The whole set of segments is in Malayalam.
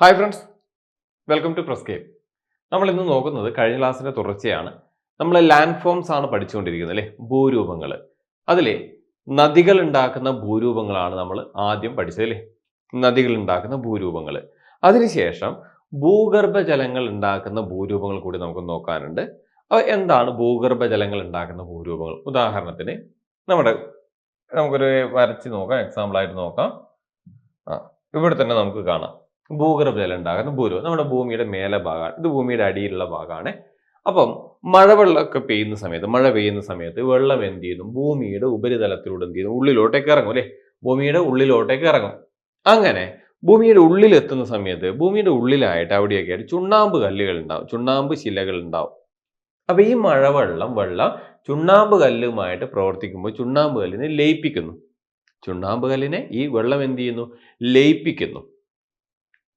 ഹായ് ഫ്രണ്ട്സ് വെൽക്കം ടു പ്രസ്കേപ്പ് നമ്മൾ ഇന്ന് നോക്കുന്നത് കഴിഞ്ഞ ക്ലാസ്സിന്റെ തുടർച്ചയാണ്. നമ്മൾ ലാൻഡ് ഫോംസ് ആണ് പഠിച്ചുകൊണ്ടിരിക്കുന്നത് അല്ലേ? ഭൂരൂപങ്ങൾ അതിലെ നദികൾ ഉണ്ടാക്കുന്ന ഭൂരൂപങ്ങളാണ് നമ്മൾ ആദ്യം പഠിച്ചത് അല്ലേ? നദികൾ ഉണ്ടാക്കുന്ന ഭൂരൂപങ്ങൾ അതിനുശേഷം ഭൂഗർഭജലങ്ങൾ ഉണ്ടാക്കുന്ന ഭൂരൂപങ്ങൾ കൂടി നമുക്ക് നോക്കാനുണ്ട്. അപ്പോൾ എന്താണ് ഭൂഗർഭജലങ്ങൾ ഉണ്ടാക്കുന്ന ഭൂരൂപങ്ങൾ? ഉദാഹരണത്തിന് നമ്മുടെ നമുക്കൊരു വരച്ച് നോക്കാം എക്സാമ്പിളായിട്ട് നോക്കാം. ആ ഇവിടെ തന്നെ നമുക്ക് കാണാം. ഭൂഗർഭജലം ഉണ്ടാകുന്ന ഭൂരൂപം. നമ്മുടെ ഭൂമിയുടെ മേലെ ഭാഗമാണ്. ഇത് ഭൂമിയുടെ അടിയിലുള്ള ഭാഗമാണ്. അപ്പം മഴവെള്ളമൊക്കെ പെയ്യുന്ന സമയത്ത് മഴ പെയ്യുന്ന സമയത്ത് വെള്ളം എന്ത് ചെയ്യുന്നു? ഭൂമിയുടെ ഉപരിതലത്തിലൂടെ എന്ത് ചെയ്യുന്നു? ഉള്ളിലോട്ടേക്ക് ഇറങ്ങും അല്ലേ? ഭൂമിയുടെ ഉള്ളിലോട്ടേക്ക് ഇറങ്ങും. അങ്ങനെ ഭൂമിയുടെ ഉള്ളിലെത്തുന്ന സമയത്ത് ഭൂമിയുടെ ഉള്ളിലായിട്ട് അവിടെയൊക്കെ ആയിട്ട് ചുണ്ണാമ്പ് കല്ലുകൾ ഉണ്ടാവും ചുണ്ണാമ്പ് ശിലകൾ ഉണ്ടാവും അപ്പൊ ഈ മഴവെള്ളം വെള്ളം ചുണ്ണാമ്പ് കല്ലുമായിട്ട് പ്രവർത്തിക്കുമ്പോൾ ചുണ്ണാമ്പ് കല്ലിനെ ലയിപ്പിക്കുന്നു. ചുണ്ണാമ്പ് കല്ലിനെ ഈ വെള്ളം എന്ത് ചെയ്യുന്നു? ലയിപ്പിക്കുന്നു.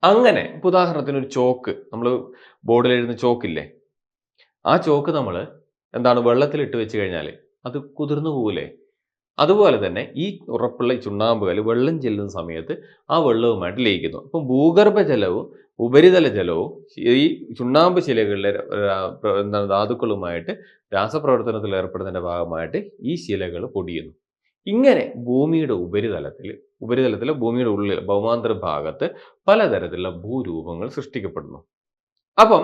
അങ്ങനെ ഇപ്പൊ ഉദാഹരണത്തിന് ഒരു ചോക്ക് നമ്മൾ ബോർഡിൽ എഴുതുന്ന ചോക്കില്ലേ? ആ ചോക്ക് നമ്മൾ എന്താണ് വെള്ളത്തിൽ ഇട്ട് വെച്ച് കഴിഞ്ഞാൽ അത് കുതിർന്നു പോകൂലേ? അതുപോലെ തന്നെ ഈ ഉറപ്പുള്ള ഈ ചുണ്ണാമ്പുകൽ വെള്ളം ചെല്ലുന്ന സമയത്ത് ആ വെള്ളവുമായിട്ട് ലയിക്കുന്നു. അപ്പം ഭൂഗർഭജലവും ഉപരിതല ജലവും ഈ ചുണ്ണാമ്പ് ശിലകളിലെ എന്താണ് ധാതുക്കളുമായിട്ട് രാസപ്രവർത്തനത്തിൽ ഏർപ്പെടുന്നതിന്റെ ഭാഗമായിട്ട് ഈ ശിലകൾ പൊടിയുന്നു. ഇങ്ങനെ ഭൂമിയുടെ ഉപരിതലത്തിൽ ഉപരിതലത്തിലെ ഭൂമിയുടെ ഉള്ളിൽ ഭൗമാന്തര ഭാഗത്ത് പലതരത്തിലുള്ള ഭൂരൂപങ്ങൾ സൃഷ്ടിക്കപ്പെടുന്നു. അപ്പം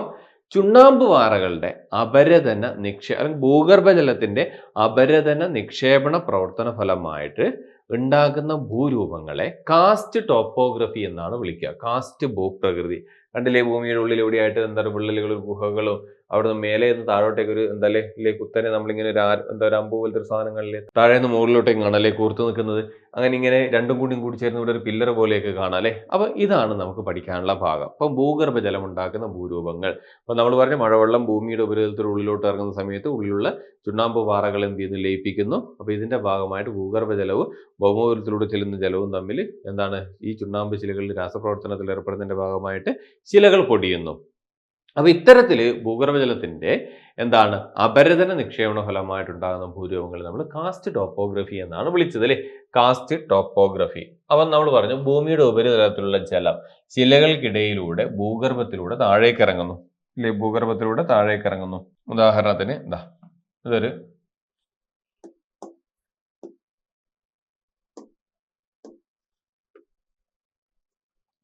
ചുണ്ണാമ്പ് പാറകളുടെ അപരതന നിക്ഷേ അല്ലെങ്കിൽ ഭൂഗർഭജലത്തിന്റെ അപരതന നിക്ഷേപണ പ്രവർത്തന ഫലമായിട്ട് ഉണ്ടാകുന്ന ഭൂരൂപങ്ങളെ കാസ്റ്റ് ടോപ്പോഗ്രഫി എന്നാണ് വിളിക്കുക. കാസ്റ്റ് ഭൂപ്രകൃതി. കണ്ടില്ലേ? ഭൂമിയുടെ ഉള്ളിൽ എവിടെയായിട്ട് എന്താ പറയുക വിള്ളലുകളും ഗുഹകളും അവിടെ നിന്ന് മേലെ നിന്ന് താഴോട്ടേക്ക് ഒരു എന്താ ഇല്ലേ കുത്തനെ നമ്മളിങ്ങനെ ഒരു എന്താ ഒരു അമ്പു പോലത്തെ ഒരു സാധനങ്ങളിലെ താഴെ നിന്ന് മുകളിലോട്ടേക്ക് കാണാം അല്ലേ കൂർത്ത് നിൽക്കുന്നത്. അങ്ങനെ ഇങ്ങനെ രണ്ടും കൂടിയും കൂടി ചേർന്ന് ഇവിടെ ഒരു പില്ലർ പോലെയൊക്കെ കാണാം അല്ലേ? അപ്പോൾ ഇതാണ് നമുക്ക് പഠിക്കാനുള്ള ഭാഗം. അപ്പം ഭൂഗർഭജലം ഉണ്ടാക്കുന്ന ഭൂരൂപങ്ങൾ. അപ്പൊ നമ്മൾ പറഞ്ഞ മഴവെള്ളം ഭൂമിയുടെ ഉപരിതലത്തിൽ ഉള്ളിലോട്ട് ഇറങ്ങുന്ന സമയത്ത് ഉള്ളിലുള്ള ചുണ്ണാമ്പ് പാറകൾ എന്ത് ചെയ്യുന്നു? ലയിപ്പിക്കുന്നു. അപ്പോൾ ഇതിന്റെ ഭാഗമായിട്ട് ഭൂഗർഭജലവും ഭൗമോപരിതലത്തിലൂടെ ചെല്ലുന്ന ജലവും തമ്മിൽ എന്താണ്? ഈ ചുണ്ണാമ്പ് ശിലകളിൽ രാസപ്രവർത്തനത്തിൽ ഏർപ്പെടുന്നതിന്റെ ഭാഗമായിട്ട് ശിലകൾ പൊടിയുന്നു. അപ്പൊ ഇത്തരത്തിൽ ഭൂഗർഭജലത്തിന്റെ എന്താണ് അപരതന നിക്ഷേപണ ഫലമായിട്ടുണ്ടാകുന്ന ഭൂരൂപങ്ങൾ നമ്മൾ കാസ്റ്റ് ടോപ്പോഗ്രഫി എന്നാണ് വിളിച്ചത് അല്ലേ? കാസ്റ്റ് ടോപ്പോഗ്രഫി അപ്പം നമ്മൾ പറഞ്ഞു ഭൂമിയുടെ ഉപരിതലത്തിലുള്ള ജലം ശിലകൾക്കിടയിലൂടെ ഭൂഗർഭത്തിലൂടെ താഴേക്ക് ഇറങ്ങുന്നു. അല്ലെ? ഭൂഗർഭത്തിലൂടെ താഴേക്ക് ഇറങ്ങുന്നു. ഉദാഹരണത്തിന് എന്താ? ഇതൊരു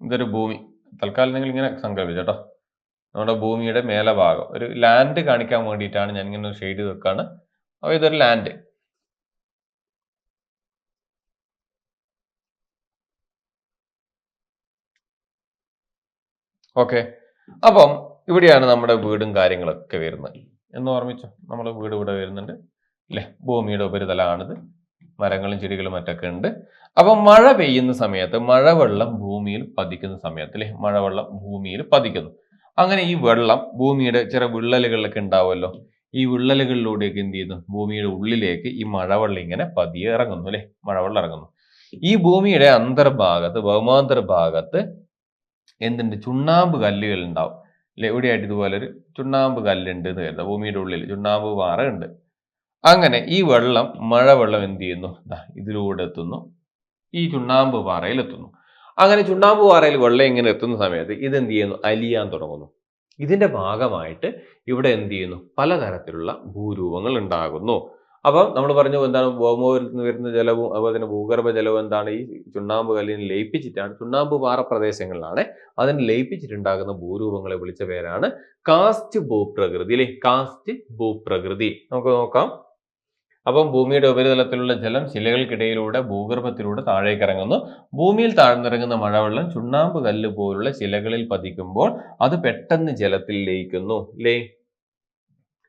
ഇതൊരു ഭൂമി. തൽക്കാലം നിങ്ങൾ ഇങ്ങനെ സങ്കല്പിച്ചു കേട്ടോ നമ്മുടെ ഭൂമിയുടെ മേലെ ഭാഗം ഒരു ലാൻഡ് കാണിക്കാൻ വേണ്ടിയിട്ടാണ് ഞാൻ ഇങ്ങനെ ഒരു ഷെയ്ഡ് വെക്കാണ്. അപ്പോൾ ഇതൊരു ലാൻഡ് ഓക്കെ അപ്പം ഇവിടെയാണ് നമ്മുടെ വീടും കാര്യങ്ങളൊക്കെ വരുന്നത്. എന്ന് ഓർമ്മിച്ചോ? നമ്മൾ വീട് ഇവിടെ വരുന്നുണ്ട്. അല്ലേ? ഭൂമിയുടെ ഉപരിതലമാണിത് മരങ്ങളും ചെടികളും മറ്റൊക്കെ ഉണ്ട്. അപ്പം മഴ പെയ്യുന്ന സമയത്ത് മഴവെള്ളം ഭൂമിയിൽ പതിക്കുന്ന സമയത്ത് അല്ലേ? മഴവെള്ളം ഭൂമിയിൽ പതിക്കുന്നു. അങ്ങനെ ഈ വെള്ളം ഭൂമിയുടെ ചില വിള്ളലുകളിലൊക്കെ ഉണ്ടാവുമല്ലോ. ഈ വിള്ളലുകളിലൂടെയൊക്കെ എന്ത് ചെയ്യുന്നു? ഭൂമിയുടെ ഉള്ളിലേക്ക് ഈ മഴവെള്ളം ഇങ്ങനെ പതിയെ ഇറങ്ങുന്നു അല്ലെ? മഴവെള്ളം ഇറങ്ങുന്നു. ഈ ഭൂമിയുടെ അന്തർഭാഗത്ത് ഭൗമാന്തര ഭാഗത്ത് എന്തുണ്ട്? ചുണ്ണാമ്പ് കല്ലുകൾ ഉണ്ടാവും. അല്ലെ? എവിടെയായിട്ട് ഇതുപോലെ ഒരു ചുണ്ണാമ്പ് കല്ലുണ്ട് എന്ന് കരുതാം ഭൂമിയുടെ ഉള്ളിൽ ചുണ്ണാമ്പ് പാറ ഉണ്ട് അങ്ങനെ ഈ വെള്ളം മഴവെള്ളം എന്ത് ചെയ്യുന്നു? ഇതിലൂടെ എത്തുന്നു. ഈ ചുണ്ണാമ്പ് പാറയിൽ എത്തുന്നു. അങ്ങനെ ചുണ്ണാമ്പ് പാറയിൽ വെള്ളം ഇങ്ങനെ എത്തുന്ന സമയത്ത് ഇത് എന്ത് ചെയ്യുന്നു? അലിയാൻ തുടങ്ങുന്നു. ഇതിന്റെ ഭാഗമായിട്ട് ഇവിടെ എന്ത് ചെയ്യുന്നു? പലതരത്തിലുള്ള ഭൂരൂപങ്ങൾ ഉണ്ടാകുന്നു. അപ്പം നമ്മൾ പറഞ്ഞു എന്താണ്? ഭൗമോരിൽ നിന്ന് വരുന്ന ജലവും അതുപോലെ തന്നെ ഭൂഗർഭ ജലവും എന്താണ്? ഈ ചുണ്ണാമ്പ് കല്ലിന് ലയിപ്പിച്ചിട്ടാണ് ചുണ്ണാമ്പ് പാറ പ്രദേശങ്ങളിലാണ് അതിന് ലയിപ്പിച്ചിട്ടുണ്ടാകുന്ന ഭൂരൂപങ്ങളെ വിളിച്ച പേരാണ് കാസ്റ്റ് ഭൂപ്രകൃതി അല്ലെ? കാസ്റ്റ് ഭൂപ്രകൃതി. നമുക്ക് നോക്കാം. അപ്പം ഭൂമിയുടെ ഉപരിതലത്തിലുള്ള ജലം ശിലകൾക്കിടയിലൂടെ ഭൂഗർഭത്തിലൂടെ താഴേക്ക് ഇറങ്ങുന്നു ഭൂമിയിൽ താഴ്ന്നിറങ്ങുന്ന മഴവെള്ളം ചുണ്ണാമ്പ് കല്ല് പോലുള്ള ശിലകളിൽ പതിക്കുമ്പോൾ അത് പെട്ടെന്ന് ജലത്തിൽ ലയിക്കുന്നു. ലേ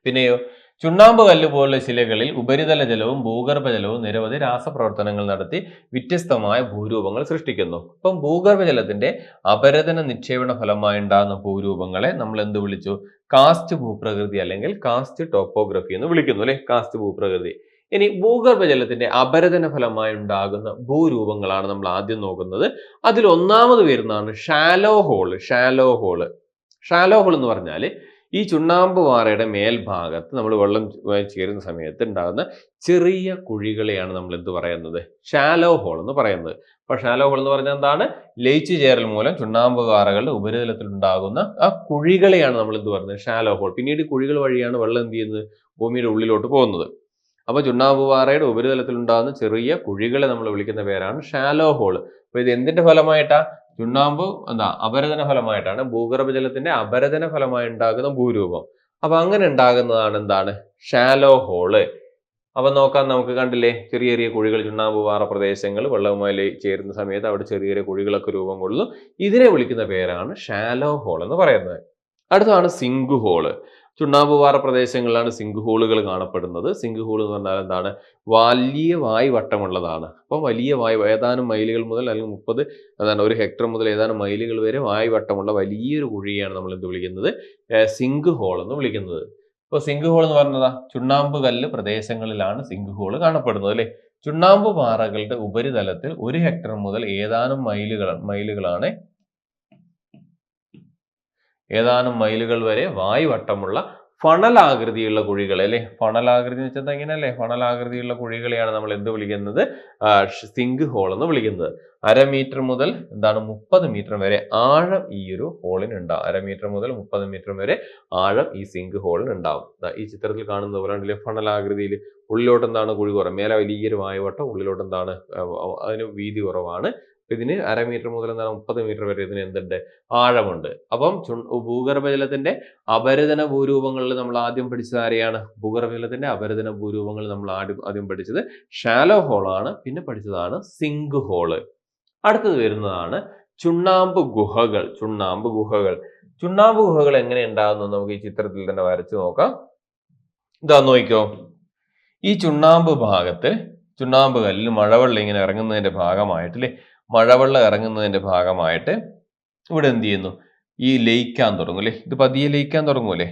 പിന്നെയോ ചുണ്ണാമ്പ് കല്ല് പോലുള്ള ശിലകളിൽ ഉപരിതല ജലവും ഭൂഗർഭജലവും നിരവധി രാസപ്രവർത്തനങ്ങൾ നടത്തി വ്യത്യസ്തമായ ഭൂരൂപങ്ങൾ സൃഷ്ടിക്കുന്നു. അപ്പം ഭൂഗർഭജലത്തിന്റെ അപരതന നിക്ഷേപണ ഫലമായി ഉണ്ടാകുന്ന ഭൂരൂപങ്ങളെ നമ്മൾ എന്ത് വിളിച്ചു? കാസ്റ്റ് ഭൂപ്രകൃതി അല്ലെങ്കിൽ കാസ്റ്റ് ടോപ്പോഗ്രഫി എന്ന് വിളിക്കുന്നു അല്ലെ കാസ്റ്റ് ഭൂപ്രകൃതി. ഇനി ഭൂഗർഭജലത്തിന്റെ അപരതന ഫലമായി ഉണ്ടാകുന്ന ഭൂരൂപങ്ങളാണ് നമ്മൾ ആദ്യം നോക്കുന്നത്. അതിൽ ഒന്നാമത് വരുന്നതാണ് swallow hole swallow hole swallow hole എന്ന് പറഞ്ഞാൽ ഈ ചുണ്ണാമ്പ് പാറയുടെ മേൽഭാഗത്ത് നമ്മൾ വെള്ളം ചേരുന്ന സമയത്ത് ഉണ്ടാകുന്ന ചെറിയ കുഴികളെയാണ് നമ്മൾ എന്ത് പറയുന്നത്? ഷാലോ ഹോൾ എന്ന് പറയുന്നത്. അപ്പൊ ഷാലോ ഹോൾ എന്ന് പറഞ്ഞാൽ എന്താണ്? ലയിച്ചു ചേരൽ മൂലം ചുണ്ണാമ്പ് പാറകളുടെ ഉപരിതലത്തിൽ ഉണ്ടാകുന്ന ആ കുഴികളെയാണ് നമ്മൾ എന്ത് പറയുന്നത്? ഷാലോ ഹോൾ പിന്നീട് കുഴികൾ വഴിയാണ് വെള്ളം എന്ത് ചെയ്യുന്നത്? ഭൂമിയുടെ ഉള്ളിലോട്ട് പോകുന്നത്. അപ്പൊ ചുണ്ണാമ്പ് പാറയുടെ ഉപരിതലത്തിൽ ഉണ്ടാകുന്ന ചെറിയ കുഴികളെ നമ്മൾ വിളിക്കുന്ന പേരാണ് ഷാലോ ഹോൾ അപ്പോൾ ഇത് എന്തിന്റെ ഫലമായിട്ടാ? ചുണ്ണാമ്പ് എന്താ അപരതന ഫലമായിട്ടാണ്. ഭൂഗർഭജലത്തിന്റെ അപരതന ഫലമായി ഉണ്ടാകുന്ന ഭൂരൂപം. അപ്പൊ അങ്ങനെ ഉണ്ടാകുന്നതാണ് എന്താണ്? ഷാലോ ഹോൾ അപ്പൊ നോക്കാം നമുക്ക് കണ്ടില്ലേ ചെറിയ ചെറിയ കുഴികൾ ചുണ്ണാമ്പ് പാറ പ്രദേശങ്ങൾ വെള്ളവുമായി ചേരുന്ന സമയത്ത് അവിടെ ചെറിയ ചെറിയ കുഴികളൊക്കെ രൂപം കൊള്ളുന്നു. ഇതിനെ വിളിക്കുന്ന പേരാണ് ഷാലോ ഹോൾ എന്ന് പറയുന്നത്. അടുത്തതാണ് സിങ്ക് ഹോൾ ചുണ്ണാമ്പ് പാറ പ്രദേശങ്ങളിലാണ് സിങ്ക് ഹോളുകൾ കാണപ്പെടുന്നത്. സിങ്ക് ഹോൾ എന്ന് പറഞ്ഞാൽ എന്താണ്? വലിയ വായു വട്ടമുള്ളതാണ്. അപ്പോൾ വലിയ വായു ഏതാനും മൈലുകൾ മുതൽ അല്ലെങ്കിൽ മുപ്പത് എന്താണ് ഒരു ഹെക്ടർ മുതൽ ഏതാനും മൈലുകൾ വരെ വായു വട്ടമുള്ള വലിയൊരു കുഴിയാണ് നമ്മൾ എന്ത് വിളിക്കുന്നത്? സിങ്ക് ഹോൾ എന്ന് വിളിക്കുന്നത്. ഇപ്പോൾ സിങ്ക് ഹോൾ എന്ന് പറഞ്ഞതാ ചുണ്ണാമ്പ് കല്ല് പ്രദേശങ്ങളിലാണ് സിങ്ക് ഹോൾ കാണപ്പെടുന്നത് അല്ലേ? ചുണ്ണാമ്പ് പാറകളുടെ ഉപരിതലത്തിൽ ഒരു ഹെക്ടർ മുതൽ ഏതാനും മൈലുകൾ മൈലുകളാണ് ഏതാനും മൈലുകൾ വരെ വായുവട്ടമുള്ള ഫണലാകൃതിയുള്ള കുഴികൾ അല്ലെ? ഫണലാകൃതി എന്ന് വെച്ചാൽ എങ്ങനെയല്ലേ ഫണലാകൃതിയുള്ള കുഴികളെയാണ് നമ്മൾ എന്ത് വിളിക്കുന്നത്? സിങ്ക് ഹോൾ എന്ന് വിളിക്കുന്നത്. അര മീറ്റർ മുതൽ എന്താണ് മുപ്പത് മീറ്റർ വരെ ആഴം ഈ ഒരു ഹോളിന് ഉണ്ടാവും അര മീറ്റർ മുതൽ മുപ്പത് മീറ്റർ വരെ ആഴം ഈ സിങ്ക് ഹോളിന് ഉണ്ടാവും ഈ ചിത്രത്തിൽ കാണുന്നത് പോലെ ഉണ്ടല്ലേ ഫണലാകൃതിയിൽ ഉള്ളിലോട്ട് എന്താണ് കുഴി കുറവ്? മേലെ വലിയൊരു വായുവട്ടം ഉള്ളിലോട്ട് എന്താണ് അതിന് വീതി കുറവാണ്. ഇതിന് അര മീറ്റർ മുതൽ എന്താണ് മുപ്പത് മീറ്റർ വരെ ഇതിന് എന്തുണ്ട്? ആഴമുണ്ട്. അപ്പം ഭൂഗർഭജലത്തിന്റെ അപരദന ഭൂരൂപങ്ങളിൽ നമ്മൾ ആദ്യം പഠിച്ചത് ആരെയാണ്? ഭൂഗർഭജലത്തിന്റെ അപരദന ഭൂരൂപങ്ങൾ നമ്മൾ ആദ്യം പഠിച്ചത് ഷാലോ ഹോളാണ് പിന്നെ പഠിച്ചതാണ് സിങ്ക് ഹോൾ അടുത്തത് വരുന്നതാണ് ചുണ്ണാമ്പ് ഗുഹകൾ ചുണ്ണാമ്പ് ഗുഹകൾ. ചുണ്ണാമ്പ് ഗുഹകൾ എങ്ങനെ ഉണ്ടാകുന്നു? നമുക്ക് ഈ ചിത്രത്തിൽ തന്നെ വരച്ചു നോക്കാം. ഇതാ നോക്കിക്കോ. ഈ ചുണ്ണാമ്പ് ഭാഗത്ത് ചുണ്ണാമ്പ് കല്ലിൽ മഴവെള്ളം ഇങ്ങനെ ഇറങ്ങുന്നതിന്റെ ഭാഗമായിട്ട് അല്ലേ മഴവെള്ളം ഇറങ്ങുന്നതിന്റെ ഭാഗമായിട്ട് ഇവിടെ എന്ത് ചെയ്യുന്നു? ഈ ലയിക്കാൻ തുടങ്ങും അല്ലേ? ഇത് പതിയെ ലയിക്കാൻ തുടങ്ങൂലേ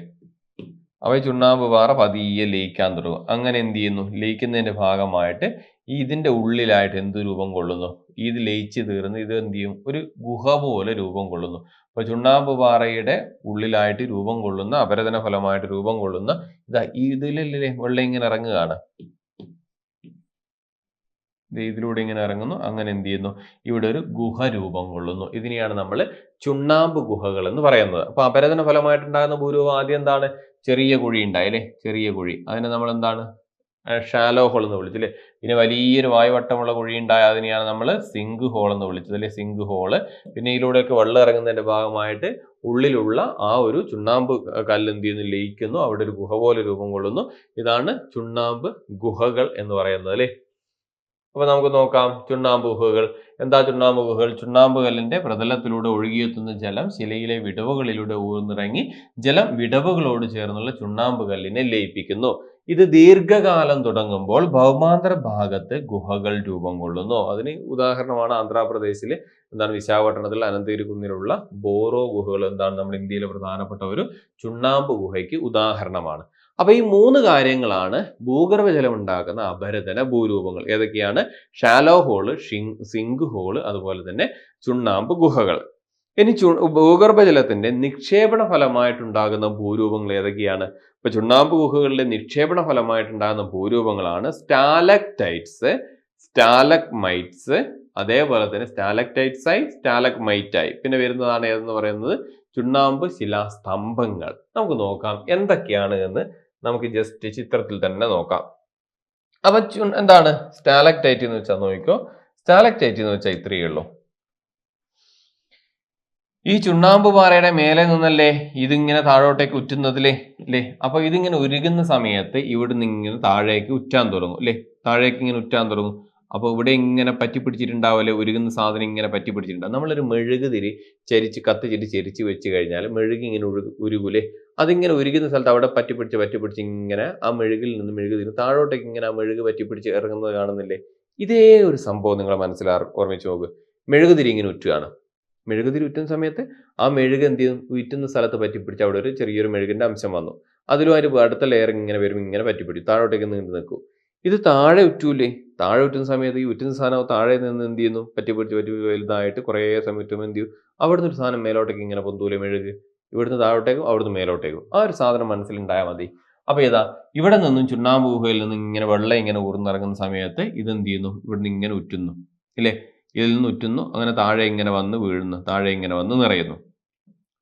അവ ചുണ്ണാമ്പ് പാറ പതിയെ ലയിക്കാൻ തുടങ്ങും. അങ്ങനെ എന്ത് ചെയ്യുന്നു? ലയിക്കുന്നതിന്റെ ഭാഗമായിട്ട് ഈ ഇതിന്റെ ഉള്ളിലായിട്ട് എന്ത് രൂപം കൊള്ളുന്നു? ഇത് ലയിച്ച് തീർന്ന് ഇത് എന്ത് ചെയ്യും? ഒരു ഗുഹ പോലെ രൂപം കൊള്ളുന്നു. അപ്പൊ ചുണ്ണാമ്പ് പാറയുടെ ഉള്ളിലായിട്ട് രൂപം കൊള്ളുന്ന അപരതന ഫലമായിട്ട് രൂപം കൊള്ളുന്ന ഇതാ ഇതിലല്ലേ വെള്ളം ഇങ്ങനെ ഇറങ്ങുകയാണ്. ഇതിലൂടെ ഇങ്ങനെ ഇറങ്ങുന്നു. അങ്ങനെ എന്ത് ചെയ്യുന്നു? ഇവിടെ ഒരു ഗുഹ രൂപം കൊള്ളുന്നു. ഇതിനെയാണ് നമ്മൾ ചുണ്ണാമ്പ് ഗുഹകൾ എന്ന് പറയുന്നത്. അപ്പൊ അപരദന ഫലമായിട്ടുണ്ടാകുന്ന ഭൂരൂപം ആദ്യം എന്താണ്? ചെറിയ കുഴി ഉണ്ടായി അല്ലേ? ചെറിയ കുഴി. അതിനെ നമ്മൾ എന്താണ്? ഷാലോ ഹോൾ എന്ന് വിളിച്ചു അല്ലേ? പിന്നെ വലിയൊരു വായുവട്ടമുള്ള കുഴി ഉണ്ടായ. അതിനെയാണ് നമ്മൾ സിങ്ക് ഹോൾ എന്ന് വിളിച്ചത് അല്ലെ? സിങ്ക് ഹോൾ പിന്നെ ഇതിലൂടെയൊക്കെ വെള്ളം ഇറങ്ങുന്നതിന്റെ ഭാഗമായിട്ട് ഉള്ളിലുള്ള ആ ഒരു ചുണ്ണാമ്പ് കല്ല് എന്ത് ചെയ്യുന്നു? ലയിക്കുന്നു. അവിടെ ഒരു ഗുഹ പോലെ രൂപം കൊള്ളുന്നു. ഇതാണ് ചുണ്ണാമ്പ് ഗുഹകൾ എന്ന് പറയുന്നത് അല്ലേ? അപ്പൊ നമുക്ക് നോക്കാം. ചുണ്ണാമ്പ് ഗുഹകൾ എന്താ ചുണ്ണാമ്പ് ഗുഹകൾ ചുണ്ണാമ്പ് കല്ലിന്റെ പ്രതലത്തിലൂടെ ഒഴുകിയെത്തുന്ന ജലം ശിലയിലെ വിടവുകളിലൂടെ ഊർന്നിറങ്ങി ജലം വിടവുകളോട് ചേർന്നുള്ള ചുണ്ണാമ്പ് കല്ലിനെ ലയിപ്പിക്കുന്നു. ഇത് ദീർഘകാലം തുടങ്ങുമ്പോൾ ഭൗമാന്തര ഭാഗത്ത് ഗുഹകൾ രൂപം കൊള്ളുന്നു. അതിന് ഉദാഹരണമാണ് ആന്ധ്രാപ്രദേശിൽ എന്താണ് വിശാഖപട്ടണത്തിൽ അനന്തഗിരി കുന്നിലുള്ള ബോറോ ഗുഹകൾ. എന്താണ് നമ്മുടെ ഇന്ത്യയിലെ പ്രധാനപ്പെട്ട ഒരു ചുണ്ണാമ്പ് ഗുഹയ്ക്ക് ഉദാഹരണമാണ്. അപ്പൊ ഈ മൂന്ന് കാര്യങ്ങളാണ് ഭൂഗർഭജലം ഉണ്ടാക്കുന്ന അപരതന ഭൂരൂപങ്ങൾ. ഏതൊക്കെയാണ്? ഷാലോ ഹോൾ സിങ്ക് ഹോൾ അതുപോലെ തന്നെ ചുണ്ണാമ്പ് ഗുഹകൾ. ഇനി ചു ഭൂഗർഭജലത്തിന്റെ നിക്ഷേപണ ഫലമായിട്ടുണ്ടാകുന്ന ഭൂരൂപങ്ങൾ ഏതൊക്കെയാണ്? ഇപ്പൊ ചുണ്ണാമ്പ് ഗുഹകളിലെ നിക്ഷേപണ ഫലമായിട്ടുണ്ടാകുന്ന ഭൂരൂപങ്ങളാണ് സ്റ്റാലക്ടൈറ്റ്സ് സ്റ്റാലക്മൈറ്റ്സ് അതേപോലെ തന്നെ സ്റ്റാലക്ടൈറ്റ്സായി സ്റ്റാലക്മൈറ്റായി. പിന്നെ വരുന്നതാണ് ഏതെന്ന് പറയുന്നത്? ചുണ്ണാമ്പ് ശിലാസ്തംഭങ്ങൾ. നമുക്ക് നോക്കാം എന്തൊക്കെയാണ് എന്ന് നമുക്ക് ജസ്റ്റ് ചിത്രത്തിൽ തന്നെ നോക്കാം. അപ്പൊ എന്താണ്? സ്റ്റാലക്ടൈറ്റ് എന്ന് വെച്ചാൽ നോക്കിക്കോ. സ്റ്റാലക്ടൈറ്റ് എന്ന് വെച്ചാൽ ഇത്രയേ ഉള്ളൂ. ഈ ചുണ്ണാമ്പ് പാറയുടെ മേലെ നിന്നല്ലേ ഇതിങ്ങനെ താഴോട്ടേക്ക് ഉറ്റുന്നതില്ലേ അല്ലേ അപ്പൊ ഇതിങ്ങനെ ഉരുകുന്ന സമയത്ത് ഇവിടുന്ന് ഇങ്ങനെ താഴേക്ക് ഉറ്റാൻ തുടങ്ങും അല്ലേ താഴേക്ക് ഇങ്ങനെ ഉറ്റാൻ തുടങ്ങും. അപ്പൊ ഇവിടെ ഇങ്ങനെ പറ്റി പിടിച്ചിട്ടുണ്ടാവില്ലേ ഉരുകുന്ന സാധനം ഇങ്ങനെ പറ്റി പിടിച്ചിട്ടുണ്ടാവും. നമ്മളൊരു മെഴുകുതിരി ചരിച്ച് കത്തിച്ചിട്ട് ചരിച്ച് വെച്ച് കഴിഞ്ഞാൽ മെഴുകി ഇങ്ങനെ ഉരുകു ഉരുകൂലേ അതിങ്ങനെ ഒരുക്കുന്ന സ്ഥലത്ത് അവിടെ പറ്റി പിടിച്ച് പറ്റി പിടിച്ച് ഇങ്ങനെ ആ മെഴുകിൽ നിന്ന് മെഴുകുതിരി താഴോട്ടേക്ക് ഇങ്ങനെ ആ മെഴുക് പറ്റി പിടിച്ച് ഇറങ്ങുന്നത് കാണുന്നില്ലേ? ഇതേ ഒരു സംഭവം നിങ്ങളെ മനസ്സിൽ ഓർമ്മിച്ച് നോക്ക്. മെഴുകുതിരി ഇങ്ങനെ ഉറ്റുകയാണ്. മെഴുകുതിരി ഉറ്റുന്ന സമയത്ത് ആ മെഴുക് എന്ത് ചെയ്യും? ഉറ്റുന്ന സ്ഥലത്ത് പറ്റിപ്പിടിച്ച് അവിടെ ഒരു ചെറിയൊരു മെഴുകിന്റെ അംശം വന്നു. അതിലും അതിന് അടുത്ത ലെയർ ഇങ്ങനെ വരും ഇങ്ങനെ പറ്റി പിടിക്കും. താഴോട്ടേക്ക് നീണ്ടു നിൽക്കും. ഇത് താഴെ ഉറ്റൂലേ? താഴെ ഉറ്റുന്ന സമയത്ത് ഈ ഉറ്റുന്ന സാധനം താഴെ നിന്ന് എന്ത് ചെയ്യുന്നു? പറ്റിപ്പിടിച്ച് പറ്റി വലുതായിട്ട് കുറേ സമയത്തും എന്ത് ചെയ്യും? അവിടുന്ന് ഒരു സാധനം മേലോട്ടേക്ക് ഇങ്ങനെ പൊന്തൂലേ മെഴുക്? ഇവിടുന്ന് താഴോട്ടേക്കും അവിടുന്ന് മേലോട്ടേക്കും. ആ ഒരു സാധനം മനസ്സിലുണ്ടായാൽ മതി. അപ്പോൾ ഏതാ ഇവിടെ നിന്നും ചുണ്ണാമ്പ് ഗുഹയിൽ നിന്ന് ഇങ്ങനെ വെള്ളം ഇങ്ങനെ ഊർന്നിറങ്ങുന്ന സമയത്ത് ഇത് എന്ത് ചെയ്യുന്നു? ഇവിടുന്ന് ഇങ്ങനെ ഉറ്റുന്നു. ഇല്ലേ? ഇതിൽ നിന്ന് ഉറ്റുന്നു. അങ്ങനെ താഴെ ഇങ്ങനെ വന്ന് വീഴുന്നു. താഴെ ഇങ്ങനെ വന്ന് നിറയുന്നു.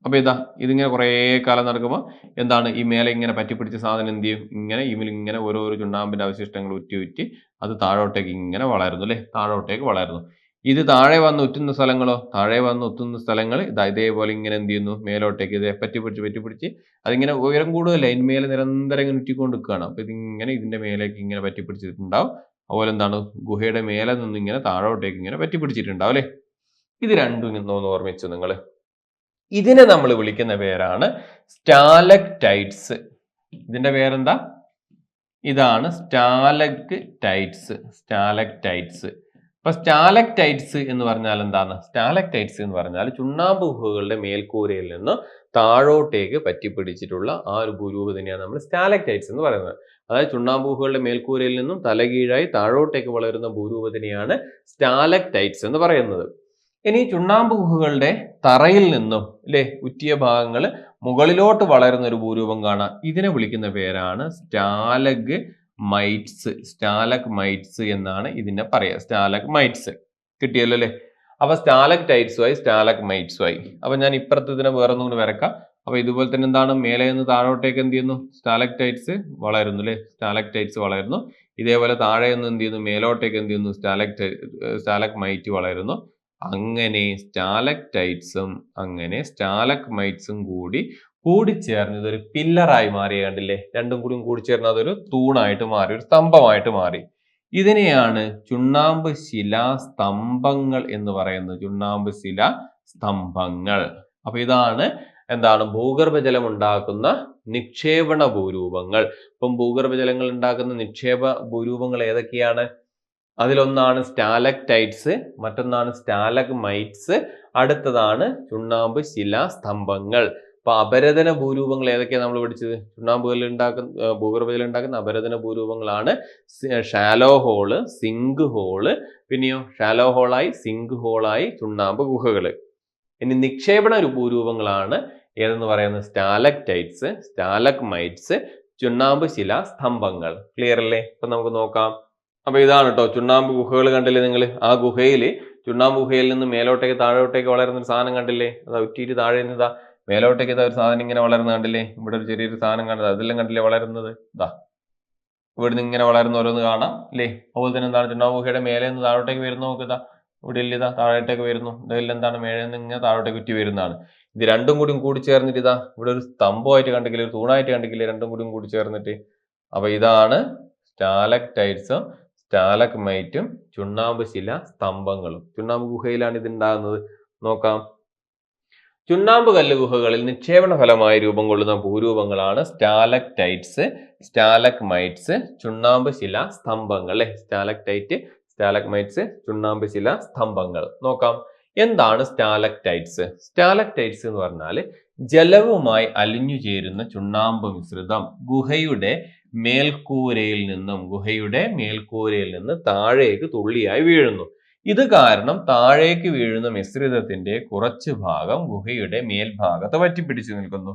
അപ്പോൾ ഇതാ ഇതിങ്ങനെ കുറേ കാലം നടക്കുമ്പോൾ എന്താണ് ഈ മേലെ ഇങ്ങനെ പറ്റിപ്പിടിച്ച സാധനം എന്ത് ചെയ്യും? ഇങ്ങനെ ഇമിൽ ഇങ്ങനെ ഓരോരോ ചുണ്ണാമ്പിന്റെ അവശിഷ്ടങ്ങൾ ഉറ്റി ഉറ്റി അത് താഴോട്ടേക്ക് ഇങ്ങനെ വളരുന്നു അല്ലേ? താഴോട്ടേക്ക് വളരുന്നു. ഇത് താഴെ വന്ന് ഉറ്റുന്ന സ്ഥലങ്ങളോ താഴെ വന്ന് ഒത്തുന്ന സ്ഥലങ്ങൾ ഇതാ ഇതേപോലെ ഇങ്ങനെ എന്ത് ചെയ്യുന്നു മേലോട്ടേക്ക് ഇതേ പറ്റിപ്പിടിച്ച് പറ്റിപ്പിടിച്ച് അതിങ്ങനെ ഉയരം കൂടുതലല്ല അതിന് മേലെ നിരന്തരം ഇങ്ങനെ ഉറ്റിക്കൊണ്ട് നിൽക്കുകയാണ് അപ്പൊ ഇതിങ്ങനെ ഇതിന്റെ മേലേക്ക് ഇങ്ങനെ പറ്റിപ്പിടിച്ചിട്ടുണ്ടാവും. അതുപോലെ എന്താണ് ഗുഹയുടെ മേലെ നിന്ന് ഇങ്ങനെ താഴോട്ടേക്ക് ഇങ്ങനെ പറ്റിപ്പിടിച്ചിട്ടുണ്ടാവും അല്ലേ? ഇത് രണ്ടും ഇങ്ങനെ ഓർമ്മിച്ചു നിങ്ങൾ ഇതിനെ നമ്മൾ വിളിക്കുന്ന പേരാണ് സ്റ്റാലക്ടൈറ്റ്സ്. ഇതിന്റെ പേരെന്താ? ഇതാണ് സ്റ്റാലക് സ്റ്റാലക്ടൈറ്റ്സ് സ്റ്റാലക്ടൈറ്റ്സ്. അപ്പൊ സ്റ്റാലക്ടൈറ്റ്സ് എന്ന് പറഞ്ഞാൽ എന്താണ്? സ്റ്റാലക്ടൈറ്റ്സ് എന്ന് പറഞ്ഞാൽ ചുണ്ണാമ്പ് ഗുഹകളുടെ മേൽക്കൂരയിൽ നിന്ന് താഴോട്ടേക്ക് പറ്റിപ്പിടിച്ചിട്ടുള്ള ആ ഒരു ഭൂരൂപ തന്നെയാണ് നമ്മൾ സ്റ്റാലക്ടൈറ്റ്സ് എന്ന് പറയുന്നത്. അതായത് ചുണ്ണാമ്പ് ഗുഹകളുടെ മേൽക്കൂരയിൽ നിന്നും തലകീഴായി താഴോട്ടേക്ക് വളരുന്ന ഭൂരൂപത്തിനെയാണ് സ്റ്റാലക്ടൈറ്റ്സ് എന്ന് പറയുന്നത്. ഇനി ചുണ്ണാമ്പ് ഗുഹകളുടെ തറയിൽ നിന്നും അല്ലെ ഉറ്റിയ ഭാഗങ്ങൾ മുകളിലോട്ട് വളരുന്ന ഒരു ഭൂരൂപം കാണാം. ഇതിനെ വിളിക്കുന്ന പേരാണ് സ്റ്റാലഗ് മൈറ്റ്സ് സ്റ്റാലക് മൈറ്റ്സ് എന്നാണ് ഇതിനെ പറയുക. സ്റ്റാലക് മൈറ്റ്സ് കിട്ടിയല്ലോ അല്ലേ? അപ്പൊ സ്റ്റാലക് ടൈറ്റ്സുമായി സ്റ്റാലക് മൈറ്റ്സുമായി അപ്പൊ ഞാൻ ഇപ്പുറത്ത് ഇതിനെ വേറെ ഒന്നും കൂടി വരക്കാം. അപ്പൊ ഇതുപോലെ തന്നെ എന്താണ്? മേലെ നിന്ന് താഴോട്ടേക്ക് എന്ത് ചെയ്യുന്നു? സ്റ്റാലക് ടൈറ്റ്സ് വളരുന്നു അല്ലെ? സ്റ്റാലക് ടൈറ്റ്സ് വളരുന്നു. ഇതേപോലെ താഴെ നിന്ന് എന്ത് ചെയ്യുന്നു? മേലോട്ടേക്ക് എന്ത് ചെയ്യുന്നു? സ്റ്റാലക് സ്റ്റാലക് മൈറ്റ് വളരുന്നു. അങ്ങനെ സ്റ്റാലക് ടൈറ്റ്സും അങ്ങനെ സ്റ്റാലക് മൈറ്റ്സും കൂടി കൂടിച്ചേർന്ന് ഒരു പില്ലറായി മാറിയ കണ്ടില്ലേ? രണ്ടും കൂടി കൂടിച്ചേർന്ന് അതൊരു തൂണായിട്ട് മാറി ഒരു സ്തംഭമായിട്ട് മാറി. ഇതിനെയാണ് ചുണ്ണാമ്പ് ശിലാ സ്തംഭങ്ങൾ എന്ന് പറയുന്നത്. ചുണ്ണാമ്പ് ശില സ്തംഭങ്ങൾ. അപ്പൊ ഇതാണ് എന്താണ് ഭൂഗർഭജലം ഉണ്ടാക്കുന്ന നിക്ഷേപണ ഭൂരൂപങ്ങൾ. ഇപ്പം ഭൂഗർഭജലങ്ങൾ ഉണ്ടാക്കുന്ന നിക്ഷേപ ഭൂരൂപങ്ങൾ ഏതൊക്കെയാണ്? അതിലൊന്നാണ് സ്റ്റാലക്ടൈറ്റ്സ് മറ്റൊന്നാണ് സ്റ്റാലക് മൈറ്റ്സ് അടുത്തതാണ് ചുണ്ണാമ്പ് ശിലാ സ്തംഭങ്ങൾ. അപ്പൊ അപരതന ഭൂരൂപങ്ങൾ ഏതൊക്കെയാണ് നമ്മൾ പഠിച്ചത്? ചുണ്ണാമ്പുകളിൽ ഉണ്ടാക്കുന്ന ഭൂഗർഭയിൽ ഉണ്ടാക്കുന്ന അപരതന ഭൂരൂപങ്ങളാണ് ഷാലോ ഹോൾ സിങ്ക് ഹോൾ പിന്നെയോ ഷാലോ ഹോളായി സിങ്ക് ഹോളായി ചുണ്ണാമ്പ് ഗുഹകൾ ഇനി നിക്ഷേപണ ഭൂരൂപങ്ങളാണ് ഏതെന്ന് പറയുന്നത്? സ്റ്റാലക്ടൈറ്റ്സ് സ്റ്റാലക് മൈറ്റ്സ് ചുണ്ണാമ്പ് ശില സ്തംഭങ്ങൾ. ക്ലിയർ അല്ലേ? ഇപ്പൊ നമുക്ക് നോക്കാം. അപ്പൊ ഇതാണ് കേട്ടോ ചുണ്ണാമ്പ് ഗുഹകൾ കണ്ടില്ലേ നിങ്ങൾ ആ ഗുഹയിൽ ചുണ്ണാമ്പ് ഗുഹയിൽ നിന്ന് മേലോട്ടേക്ക് താഴോട്ടേക്ക് വളരുന്ന ഒരു സാധനം കണ്ടില്ലേ? അതാ ഉറ്റിയിട്ട് താഴെ നിന്നതാ. മേലോട്ടേക്ക് ഇതാ ഒരു സാധനം ഇങ്ങനെ വളരുന്ന കണ്ടില്ലേ? ഇവിടെ ഒരു ചെറിയൊരു സാധനം കണ്ടത്. അതെല്ലാം കണ്ടില്ലേ വളരുന്നത്? ഇതാ ഇവിടുന്ന് ഇങ്ങനെ വളരുന്ന ഓരോന്ന് കാണാം അല്ലേ? അതുപോലെ തന്നെ എന്താണ് ചുണ്ണാമ്പ് ഗുഹയുടെ മേലെ നിന്ന് താഴോട്ടേക്ക് വരുന്ന നോക്കുക ഇവിടെ ഇല്ല ഇതാ താഴോട്ടേക്ക് വരുന്നു. ഇതെല്ലാം എന്താണ്? മേലെ നിന്ന് ഇങ്ങനെ താഴോട്ടേക്ക് ഉറ്റി വരുന്നതാണ്. ഇത് രണ്ടും കൂടിയും കൂടി ചേർന്നിട്ട് ഇതാ ഇവിടെ ഒരു സ്തംഭമായിട്ട് കണ്ടെങ്കിൽ ഒരു തൂണായിട്ട് കണ്ടെങ്കിൽ രണ്ടും കൂടിയും കൂടി ചേർന്നിട്ട്. അപ്പൊ ഇതാണ് സ്റ്റാലക്ടൈറ്റ്സും സ്റ്റാലക്മൈറ്റും ചുണ്ണാമ്പ് ശില സ്തംഭങ്ങളും. ചുണ്ണാമ്പ് ഗുഹയിലാണ് ഇത് ഉണ്ടാകുന്നത്. നോക്കാം. ചുണ്ണാമ്പ് കല്ല് ഗുഹകളിൽ നിക്ഷേപണ ഫലമായി രൂപം കൊള്ളുന്ന ഭൂരൂപങ്ങളാണ് സ്റ്റാലക്ടൈറ്റ്സ് സ്റ്റാലക്മൈറ്റ്സ് ചുണ്ണാമ്പ് ശില സ്തംഭങ്ങൾ. അല്ലെ സ്റ്റാലക്ടൈറ്റ് സ്റ്റാലക്മൈറ്റ്സ് ചുണ്ണാമ്പ് ശില സ്തംഭങ്ങൾ. നോക്കാം. എന്താണ് സ്റ്റാലക്ടൈറ്റ്സ്? സ്റ്റാലക്ടൈറ്റ്സ് എന്ന് പറഞ്ഞാൽ ജലവുമായി അലിഞ്ഞു ചേരുന്ന ചുണ്ണാമ്പ് മിശ്രിതം. ഗുഹയുടെ മേൽക്കൂരയിൽ നിന്നും ഗുഹയുടെ മേൽക്കൂരയിൽ നിന്ന് താഴേക്ക് തുള്ളിയായി വീഴുന്നു. ഇത് കാരണം താഴേക്ക് വീഴുന്ന മിശ്രിതത്തിന്റെ കുറച്ച് ഭാഗം ഗുഹയുടെ മേൽഭാഗത്ത് പറ്റിപ്പിടിച്ചു നിൽക്കുന്നു.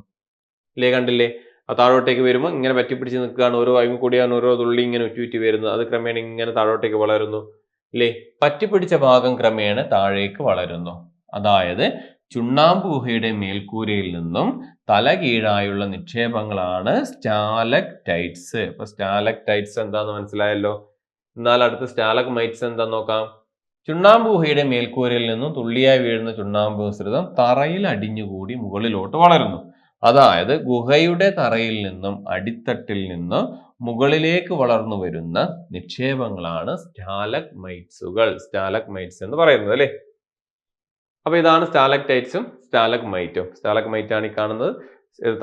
ഇല്ലേ കണ്ടില്ലേ? ആ താഴോട്ടേക്ക് വരുമ്പോൾ ഇങ്ങനെ പറ്റിപ്പിടിച്ച് നിൽക്കുകയാണ്. ഓരോ അയിമ കൂടിയാണ് ഓരോ തുള്ളി ഇങ്ങനെ ഉറ്റുറ്റി വരുന്നത്. അത് ക്രമേണ ഇങ്ങനെ താഴോട്ടേക്ക് വളരുന്നു. ഇല്ലേ? പറ്റിപ്പിടിച്ച ഭാഗം ക്രമേണ താഴേക്ക് വളരുന്നു. അതായത് ചുണ്ണാമ്പ് ഗുഹയുടെ മേൽക്കൂരയിൽ നിന്നും തല കീഴായുള്ള നിക്ഷേപങ്ങളാണ് സ്റ്റാലക്ടൈറ്റ്സ്. അപ്പൊ സ്റ്റാലക്ടൈറ്റ്സ് എന്താന്ന് മനസ്സിലായല്ലോ? എന്നാൽ അടുത്ത സ്റ്റാലക് മൈറ്റ്സ് എന്താന്ന് നോക്കാം. ചുണ്ണാമ്പ് ഗുഹയുടെ മേൽക്കൂരയിൽ നിന്നും തുള്ളിയായി വീഴുന്ന ചുണ്ണാമ്പ് മിശ്രിതം തറയിൽ അടിഞ്ഞുകൂടി മുകളിലോട്ട് വളരുന്നു. അതായത് ഗുഹയുടെ തറയിൽ നിന്നും അടിത്തട്ടിൽ നിന്നും മുകളിലേക്ക് വളർന്നു വരുന്ന നിക്ഷേപങ്ങളാണ് സ്റ്റാലക് മൈറ്റ്സുകൾ സ്റ്റാലക് മൈറ്റ്സ് എന്ന് പറയുന്നത് അല്ലേ? അപ്പൊ ഇതാണ് സ്റ്റാലക്ടൈറ്റ്സും സ്റ്റാലക് മൈറ്റും സ്റ്റാലക് മൈറ്റ് ആണ് ഈ കാണുന്നത്.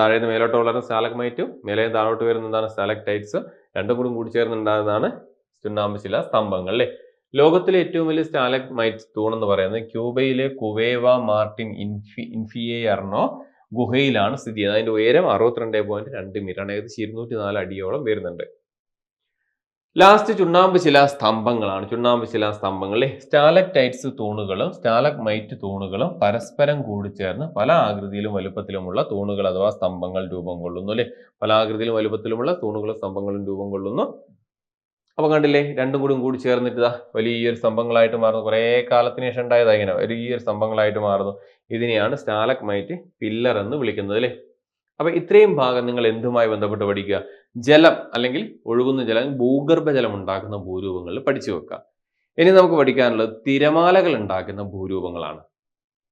താഴെ നിന്ന് മേലോട്ട് വളരുന്ന സ്റ്റാലക് മൈറ്റും മേലെ താഴോട്ട് വരുന്നതാണ് സ്റ്റാലക്ടൈറ്റ്സ്? രണ്ടും കൂടി കൂടി ചേർന്നുണ്ടാകുന്നതാണ് ചുണ്ണാമ്പ് ശില സ്തംഭങ്ങൾ അല്ലേ? ലോകത്തിലെ ഏറ്റവും വലിയ സ്റ്റാലക് മൈറ്റ് തൂൺ എന്ന് പറയുന്നത് ക്യൂബയിലെ കുവേവ മാർട്ടിൻ ഇൻഫി ഇൻഫിയർണോ ഗുഹയിലാണ് സ്ഥിതി ചെയ്യുന്നത്. അതിന്റെ ഉയരം അറുപത്തിരണ്ട് പോയിന്റ് രണ്ട് മീറ്റർ ആണ്. ഏകദേശം ഇരുന്നൂറ്റി നാല് അടിയോളം വരുന്നുണ്ട്. ലാസ്റ്റ് ചുണ്ണാമ്പ് ശിലാ സ്തംഭങ്ങളാണ്. ചുണ്ണാമ്പ് ശിലാ സ്തംഭങ്ങളിൽ സ്റ്റാലക്ടൈറ്റ്സ് തൂണുകളും സ്റ്റാലക്മൈറ്റ് തൂണുകളും പരസ്പരം കൂടിച്ചേർന്ന് പല ആകൃതിയിലും വലുപ്പത്തിലുമുള്ള തൂണുകൾ അഥവാ സ്തംഭങ്ങൾ രൂപം കൊള്ളുന്നു അല്ലെ? പല ആകൃതിയിലും വലുപ്പത്തിലുമുള്ള തൂണുകളും സ്തംഭങ്ങളും രൂപം കൊള്ളുന്നു. അപ്പൊ കണ്ടില്ലേ രണ്ടും കൂടും കൂടി ചേർന്നിട്ട് വലിയൊരു സ്തംഭങ്ങളായിട്ട് മാറുന്നു. കുറേ കാലത്തിന് ശേഷം ഉണ്ടായതാ ഇങ്ങനെ വലിയൊരു സ്തംഭങ്ങളായിട്ട് മാറുന്നു. ഇതിനെയാണ് സ്റ്റാലക്മൈറ്റ് പില്ലർ എന്ന് വിളിക്കുന്നത് അല്ലേ? അപ്പൊ ഇത്രയും ഭാഗം നിങ്ങൾ എന്തുമായി ബന്ധപ്പെട്ട് പഠിക്കുക? ജലം അല്ലെങ്കിൽ ഒഴുകുന്ന ജലം ഭൂഗർഭ ജലം ഉണ്ടാക്കുന്ന ഭൂരൂപങ്ങളിൽ പഠിച്ചു വെക്കുക. ഇനി നമുക്ക് പഠിക്കാനുള്ളത് തിരമാലകൾ ഉണ്ടാക്കുന്ന ഭൂരൂപങ്ങളാണ്.